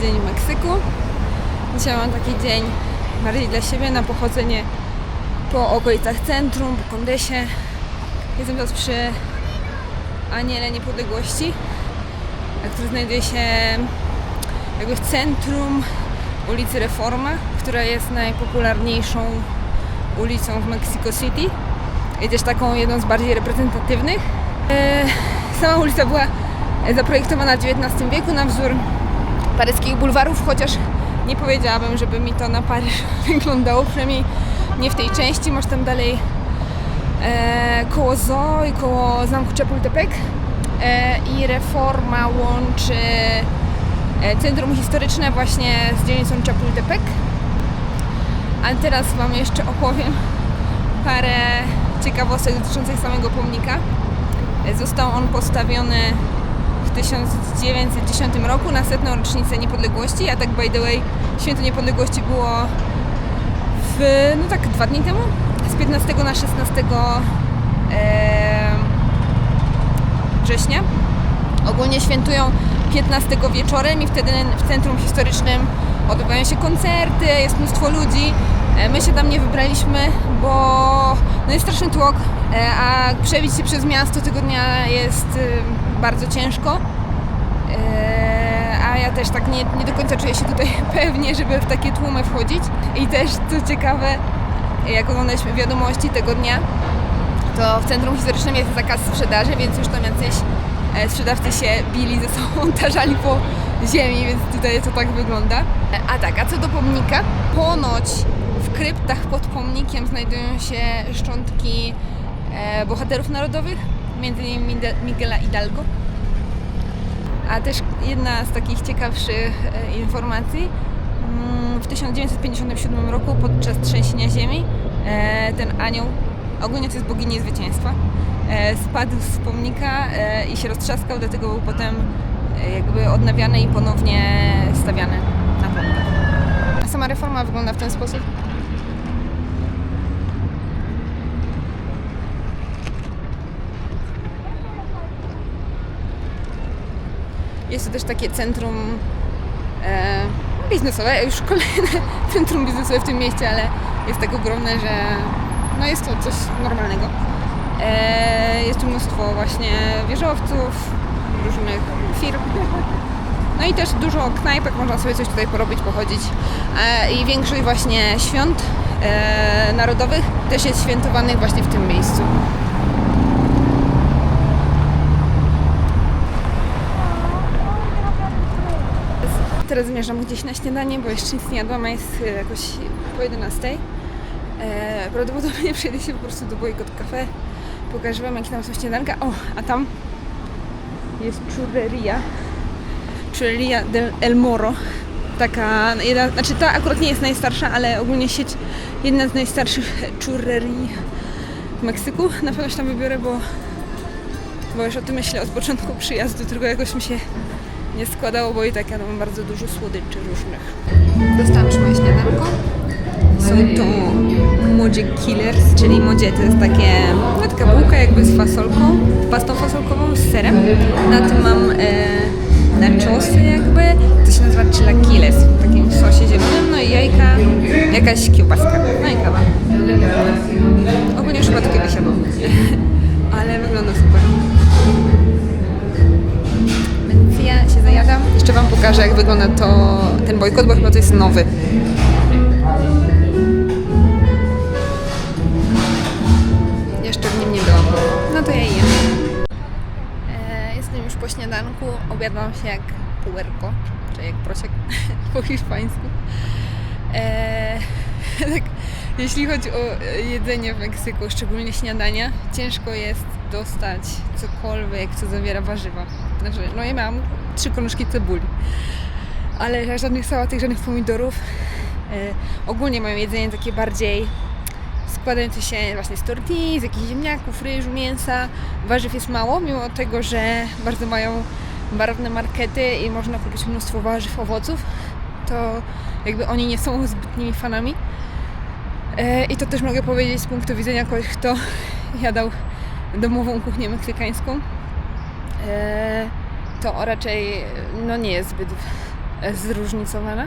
Tydzień w Meksyku. Dzisiaj mam taki dzień bardziej dla siebie na pochodzenie po okolicach centrum, po Kondesie. Jestem teraz przy Aniele Niepodległości, który znajduje się jakby w centrum ulicy Reforma, która jest najpopularniejszą ulicą w Mexico City i też taką jedną z bardziej reprezentatywnych. E, Sama ulica była zaprojektowana w XIX wieku na wzór paryskich bulwarów, chociaż nie powiedziałabym, żeby mi to na Paryż wyglądało, przynajmniej nie w tej części. Masz tam dalej e, koło Zoo i koło zamku Chapultepec e, i reforma łączy e, centrum historyczne właśnie z dzielnicą Chapultepec. A teraz Wam jeszcze opowiem parę ciekawostek dotyczących samego pomnika. Został on postawiony 1910 roku na setną rocznicę niepodległości, a tak by the way święto niepodległości było w, no tak dwa dni temu, z 15 na 16 e, września. Ogólnie świętują 15 wieczorem i wtedy w centrum historycznym odbywają się koncerty, jest mnóstwo ludzi. E, My się tam nie wybraliśmy, bo no jest straszny tłok, e, a przebić się przez miasto tego dnia jest bardzo ciężko. E, A ja też tak nie, nie do końca czuję się tutaj pewnie, żeby w takie tłumy wchodzić. I też co ciekawe, jak oglądaliśmy wiadomości tego dnia, to w centrum historycznym jest zakaz sprzedaży, więc już tam jacyś e, sprzedawcy się bili ze sobą, tarzali po ziemi, więc tutaj to tak wygląda. E, A tak, a co do pomnika, ponoć w kryptach pod pomnikiem znajdują się szczątki e, bohaterów narodowych, między innymi Miguela Hidalgo. A też jedna z takich ciekawszych e, informacji. mm, W 1957 roku podczas trzęsienia ziemi e, ten anioł, ogólnie to jest bogini zwycięstwa, e, spadł z pomnika i się roztrzaskał, dlatego był potem jakby odnawiany i ponownie stawiany na pomnikach. A sama reforma wygląda w ten sposób. Jest to też takie centrum e, biznesowe, już kolejne centrum biznesowe w tym mieście, ale jest tak ogromne, że no jest to coś normalnego. E, jest tu mnóstwo właśnie wieżowców, różnych firm. No i też dużo knajpek, można sobie coś tutaj porobić, pochodzić. E, I większość właśnie świąt e, narodowych też jest świętowanych właśnie w tym miejscu. Teraz zmierzam gdzieś na śniadanie, bo jeszcze nic nie jadłam, a jest e, jakoś po 11. E, prawdopodobnie przejdę się po prostu do Boycott Cafe. Pokażę Wam, jakie tam są śniadanka. O, a tam jest churreria. Churreria del El Moro. Taka, jedna, znaczy ta akurat nie jest najstarsza, ale ogólnie sieć, jedna z najstarszych churrerii w Meksyku. Na pewno się tam wybiorę, bo, bo już o tym myślę od początku przyjazdu, tylko jakoś mi się nie składało, bo i tak ja mam bardzo dużo słodyczy różnych. Dostałam moje śniadanko. Są to modzie killers, czyli modzie to jest takie, no taka bułka jakby z fasolką, pastą fasolkową, z serem. Na tym mam e, nachosy jakby, to się nazywa chilaquiles, w takim sosie zielonym, no i jajka, jakaś kiełbaska, no i kawa. Ogólnie już chyba to kiedyś jadłam, ale wygląda super. Pokażę, jak wygląda to, ten bojkot, bo chyba to jest nowy. Jeszcze w nim nie byłam. No to ja jem. E, jestem już po śniadanku. Obiadłam się jak puerko, czy jak prosiak po hiszpańsku. E, tak, jeśli chodzi o e, jedzenie w Meksyku, szczególnie śniadania, ciężko jest dostać cokolwiek, co zawiera warzywa. Znaczy, no ja miałam trzy kążki cebuli, ale żadnych sałatek, żadnych pomidorów. E, ogólnie moje jedzenie takie bardziej składające się właśnie z tortilli, z jakichś ziemniaków, ryżu, mięsa. Warzyw jest mało, mimo tego, że bardzo mają barwne markety i można kupić mnóstwo warzyw, owoców, to jakby oni nie są zbytnimi fanami. E, I to też mogę powiedzieć z punktu widzenia kogoś, kto jadał domową kuchnię meksykańską. E, to raczej no, nie jest zbyt zróżnicowana.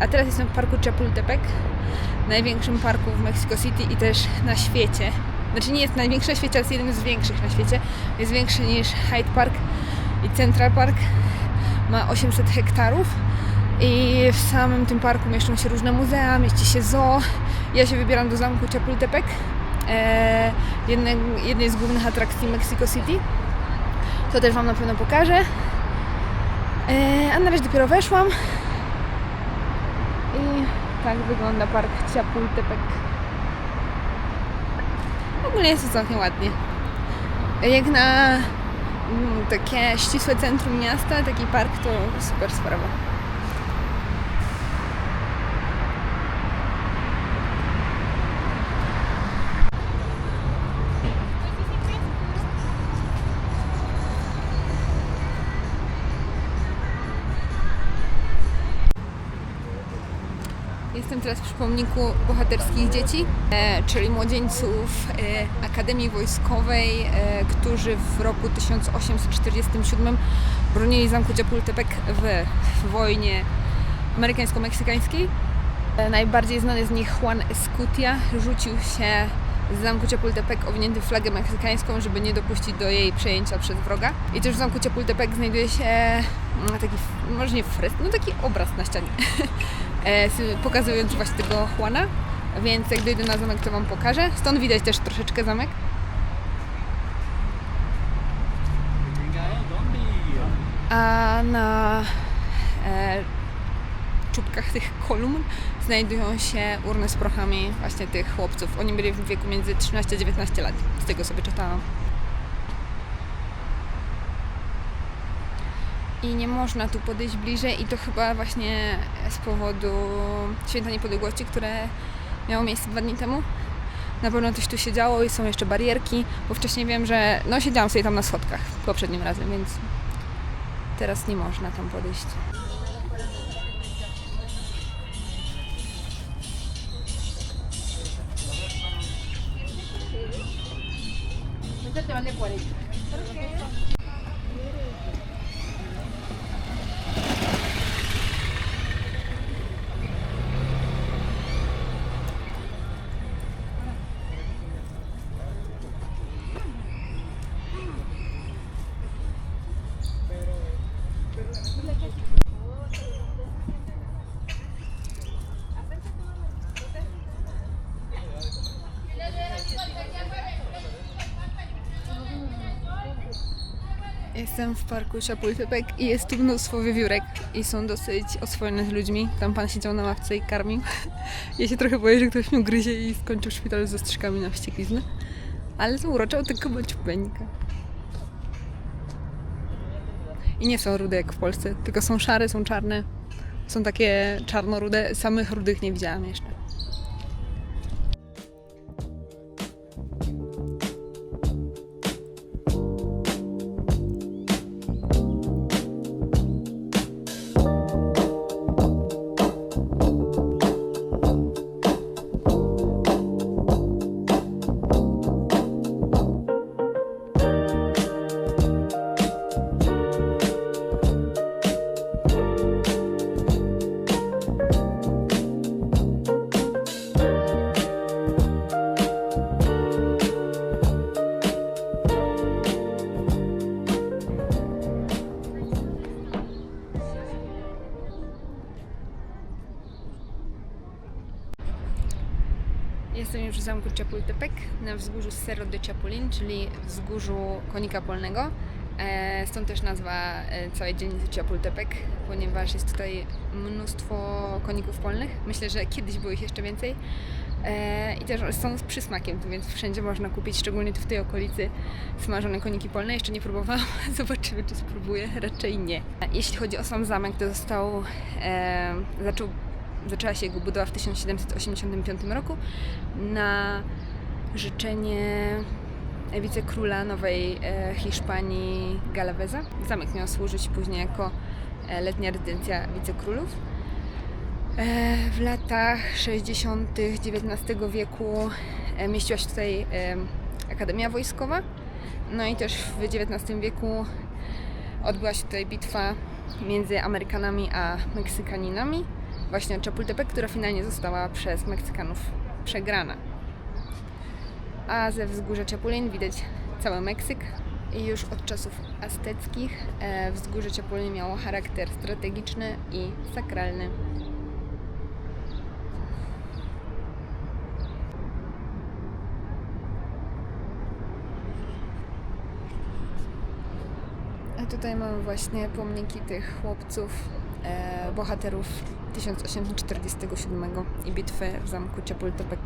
A teraz jestem w parku Chapultepec, największym parku w Mexico City i też na świecie. Znaczy nie jest największy na świecie, ale jest jednym z większych na świecie. Jest większy niż Hyde Park i Central Park. Ma 800 hektarów i w samym tym parku mieszczą się różne muzea, mieści się zoo. Ja się wybieram do zamku Chapultepec, jednej, jednej z głównych atrakcji Mexico City. To też Wam na pewno pokażę. E, a na razie dopiero weszłam. I tak wygląda park Chapultepec. Ogólnie jest to całkiem ładnie. Jak na mm, takie ścisłe centrum miasta, taki park to super sprawa. Jestem teraz przy pomniku bohaterskich dzieci, e, czyli młodzieńców e, Akademii Wojskowej, e, którzy w roku 1847 bronili zamku Chapultepec w, w wojnie amerykańsko-meksykańskiej. Najbardziej znany z nich Juan Escutia rzucił się z zamku Chapultepec owinięty w flagę meksykańską, żeby nie dopuścić do jej przejęcia przez wroga. I też w zamku Chapultepec znajduje się mm, taki, może nie fresk, no taki obraz na ścianie, e, pokazujący właśnie tego Juana. Więc jak dojdę na zamek, to Wam pokażę. Stąd widać też troszeczkę zamek. A na e, czubkach tych kolumn znajdują się urny z prochami właśnie tych chłopców. Oni byli w wieku między 13 a 19 lat. Z tego sobie czytałam. I nie można tu podejść bliżej i to chyba właśnie z powodu Święta Niepodległości, które miało miejsce dwa dni temu. Na pewno coś tu się działo i są jeszcze barierki, bo wcześniej wiem, że no siedziałam sobie tam na schodkach poprzednim razem, więc teraz nie można tam podejść. Jestem w parku Chapultepec i jest tu mnóstwo wiewiórek i są dosyć oswojone z ludźmi. Tam pan siedział na ławce i karmił. Ja się trochę boję, że ktoś mnie gryzie i skończył w szpitalu ze strzykami na wścieklizny. Ale są urocze, tylko maciupeńka. I nie są rude jak w Polsce, tylko są szare, są czarne. Są takie czarno-rude. Samych rudych nie widziałam jeszcze. Jestem już w zamku Chapultepec na wzgórzu Cerro de Chapulin, czyli wzgórzu konika polnego. E, Stąd też nazwa e, całej dzielnicy Chapultepec, ponieważ jest tutaj mnóstwo koników polnych. Myślę, że kiedyś było ich jeszcze więcej. E, I też są z przysmakiem, więc wszędzie można kupić, szczególnie tu w tej okolicy, smażone koniki polne. Jeszcze nie próbowałam, zobaczymy czy spróbuję, raczej nie. Jeśli chodzi o sam zamek, to został, zaczął zaczęła się jego budowa w 1785 roku na życzenie wicekróla Nowej e, Hiszpanii Galaveza. Zamek miał służyć później jako e, letnia rezydencja wicekrólów. E, W latach 60. XIX wieku mieściła się tutaj Akademia Wojskowa. No i też w XIX wieku odbyła się tutaj bitwa między Amerykanami a Meksykaninami, właśnie Chapultepec, która finalnie została przez Meksykanów przegrana. A ze wzgórza Chapulin widać cały Meksyk. I już od czasów azteckich e, wzgórze Chapulin miało charakter strategiczny i sakralny. A tutaj mamy właśnie pomniki tych chłopców, bohaterów 1847 i bitwy w zamku Chapultepec.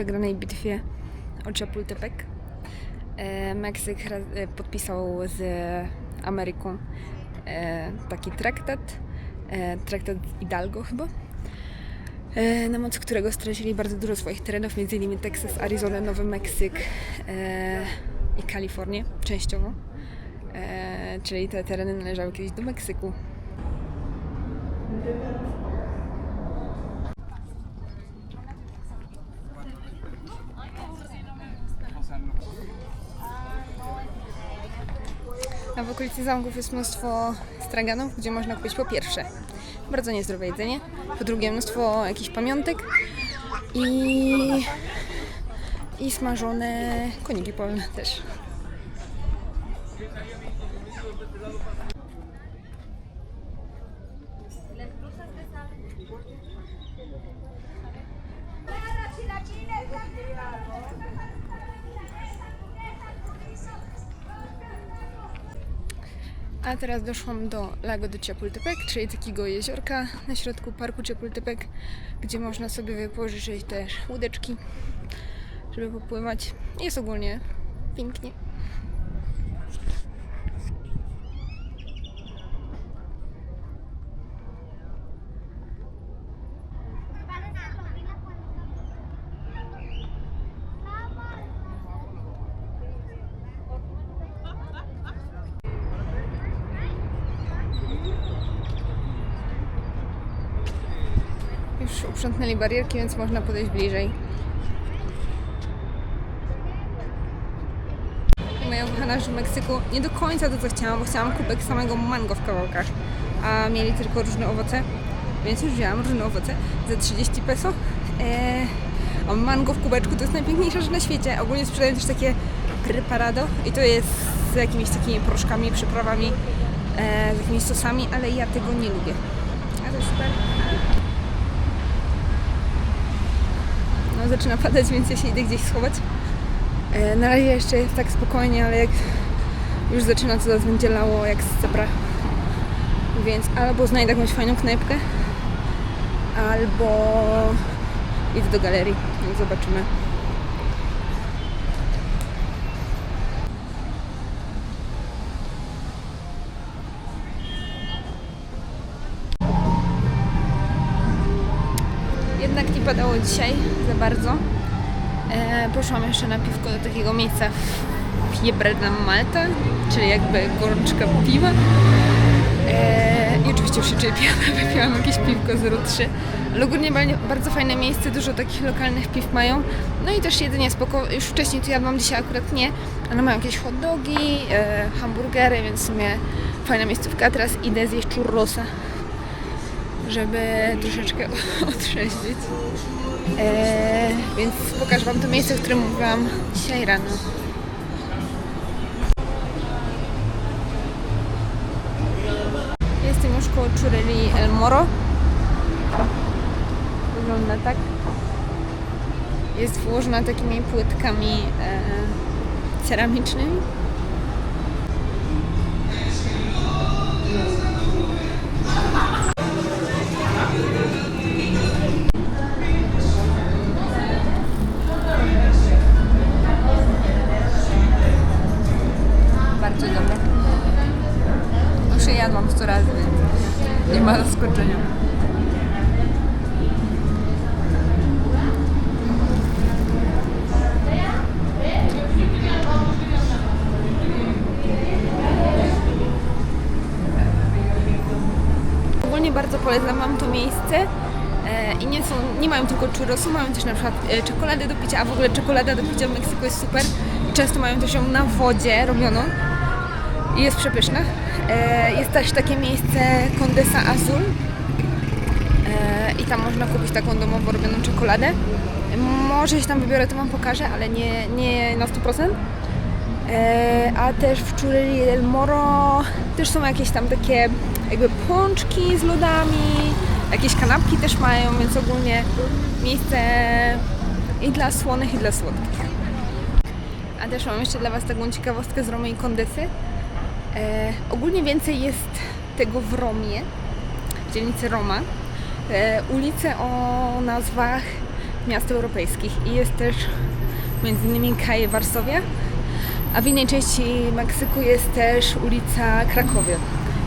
Przegranej bitwie o Chapultepec e, Meksyk e, podpisał z Ameryką e, taki traktat, traktat Hidalgo chyba, na mocy którego stracili bardzo dużo swoich terenów, m.in. Teksas, Arizona, Nowy Meksyk i Kalifornię częściowo. Czyli te tereny należały kiedyś do Meksyku. A w okolicy zamków jest mnóstwo straganów, gdzie można kupić po pierwsze bardzo niezdrowe jedzenie, po drugie mnóstwo jakichś pamiątek i, i smażone koniki polne też. A teraz doszłam do Lago de Chapultepec, czyli takiego jeziorka na środku parku Chapultepec, gdzie można sobie wypożyczyć też łódeczki, żeby popływać. Jest ogólnie pięknie. Już uprzątnęli barierki, więc można podejść bliżej. Moja kochana, że w Meksyku nie do końca to, co chciałam, bo chciałam kubek samego mango w kawałkach, a mieli tylko różne owoce, więc już wzięłam różne owoce za 30 peso. Eee, a mango w kubeczku to jest najpiękniejsza rzecz na świecie. Ogólnie sprzedają też takie preparado i to jest z jakimiś takimi proszkami, przyprawami, e, z jakimiś sosami, ale ja tego nie lubię. A to jest super. No, zaczyna padać, więc ja się idę gdzieś schować. E, na razie jeszcze jest tak spokojnie, ale jak już zaczyna, to zaraz będzie lało jak z zebra. Więc albo znajdę jakąś fajną knajpkę, albo idę do galerii, więc zobaczymy. Padało dzisiaj za bardzo. E, poszłam jeszcze na piwko do takiego miejsca w Piebrna Malta, czyli jakby gorączka piwa. E, I oczywiście przyczepiłam, wypiłam jakieś piwko 0,3. Ale ogólnie ba- bardzo fajne miejsce, dużo takich lokalnych piw mają. No i też jedzenie spoko. Już wcześniej to jadłam, dzisiaj akurat nie. Ale mają jakieś hot dogi, e, hamburgery, więc w sumie fajna miejscówka. Teraz idę zjeść churrosa żeby troszeczkę otrzeźwieć. Eee, więc pokażę Wam to miejsce, o którym mówiłam dzisiaj rano. Jestem już koło Chureli El Moro. Wygląda tak. Jest włożona takimi płytkami e, ceramicznymi. Bardzo dobre. Już je jadłam 100 razy, więc nie ma zaskoczenia. Miejsce. E, I nie, są, nie mają tylko churrosu, mają też na przykład e, czekoladę do picia, a w ogóle czekolada do picia w Meksyku jest super. Często mają też ją na wodzie robioną i jest przepyszna. E, jest też takie miejsce Condesa Azul i tam można kupić taką domowo robioną czekoladę. Może się tam wybiorę, to Wam pokażę, ale nie, nie na 100%. E, a też w Churreria del Moro też są jakieś tam takie jakby pączki z lodami, jakieś kanapki też mają, więc ogólnie miejsce i dla słonych, i dla słodkich. A też mam jeszcze dla Was taką ciekawostkę z Romy i Kondesy. E, ogólnie więcej jest tego w Romie, w dzielnicy Roma, e, ulice o nazwach miast europejskich i jest też między innymi Kaje Warszawia, a w innej części Meksyku jest też ulica Krakowie.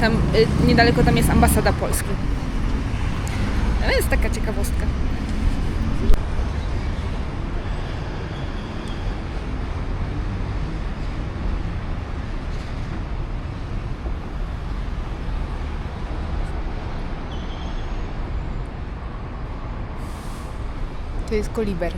Tam y, niedaleko tam jest ambasada Polski. Ale jest taka ciekawostka. To jest koliber.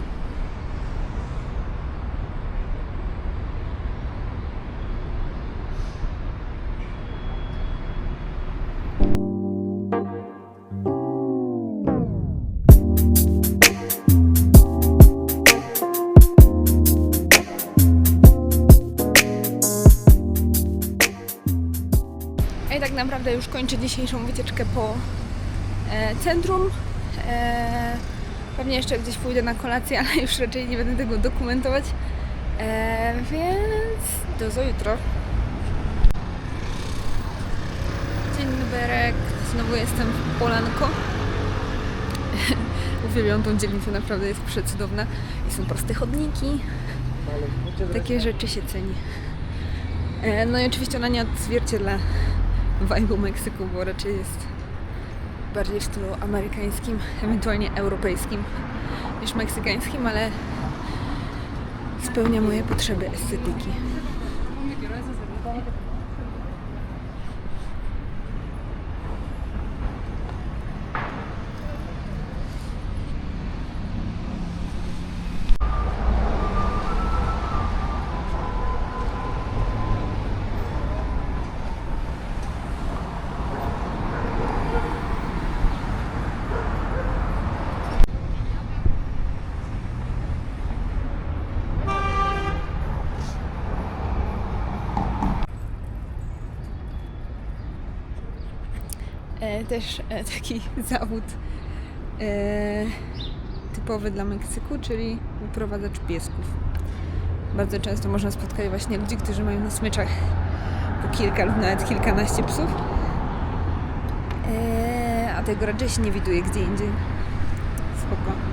Już kończę dzisiejszą wycieczkę po e, centrum. E, pewnie jeszcze gdzieś pójdę na kolację, ale już raczej nie będę tego dokumentować. E, więc do za jutro. Dzień dobry, znowu jestem w Polanko. Uwielbiam tą dzielnicę, naprawdę jest przecudowna. I są proste chodniki. Takie rzeczy się ceni. No i oczywiście ona nie odzwierciedla vibe'u Meksyku, bo raczej jest bardziej w stylu amerykańskim, ewentualnie europejskim niż meksykańskim, ale spełnia moje potrzeby estetyki. E, też e, taki zawód e, typowy dla Meksyku, czyli wyprowadzacz piesków. Bardzo często można spotkać właśnie ludzi, którzy mają na smyczach po kilka lub nawet kilkanaście psów. E, a tego raczej się nie widuje gdzie indziej. Spoko.